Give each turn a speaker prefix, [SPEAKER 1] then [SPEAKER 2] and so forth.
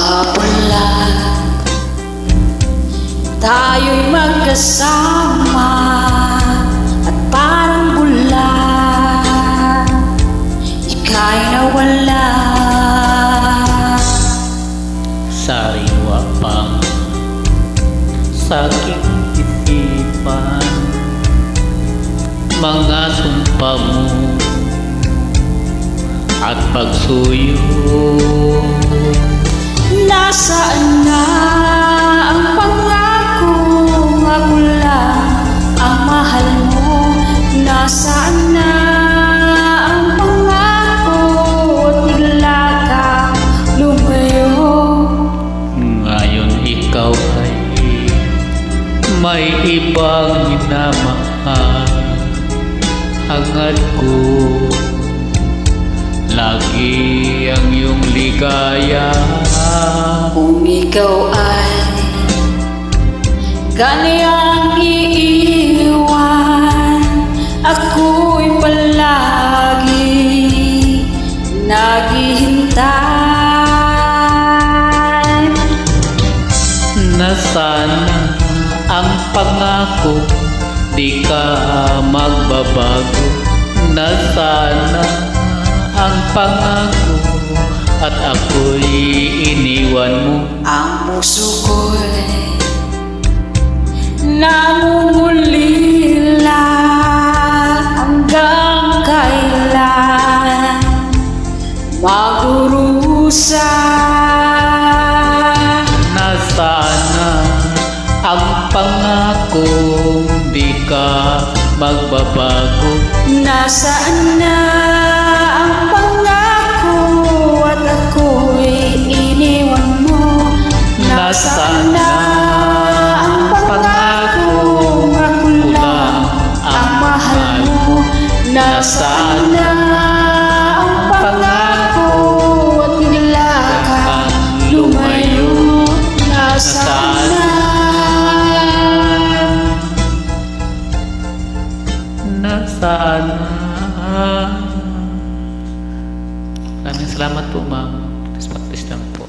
[SPEAKER 1] mawala Tayo'y magkasama At parang bula. Ika'y nawala.
[SPEAKER 2] Sariwa pa. Sa'king isipan. Mga sumpa mo At pagsuyo.
[SPEAKER 1] Nasaan na ang pangako? Ako lang ang mahal mo. Nasaan na ang pangako? Bigla ka lumayo.
[SPEAKER 2] Ngayon ikaw ay May ibang minamahal. Hangad ko Lagi ang iyong ligaya
[SPEAKER 1] ikaw ay Kanyang iiwan. Ako'y palagi Naghihintay.
[SPEAKER 2] Na sana ang pangako? Di ka magbabago. Na sana ang pangako at ako'y iniwan mo.
[SPEAKER 1] Ang puso ko'y Namumulila Hanggang kailan Magdurusa
[SPEAKER 2] na sana ang pangako? Di ka magbabago.
[SPEAKER 1] Nasaan na Nasaan na ang pangako At bigla ka lumayo Nasaan na
[SPEAKER 2] na sana Maraming salamat po ma'am. Practice practice lang po.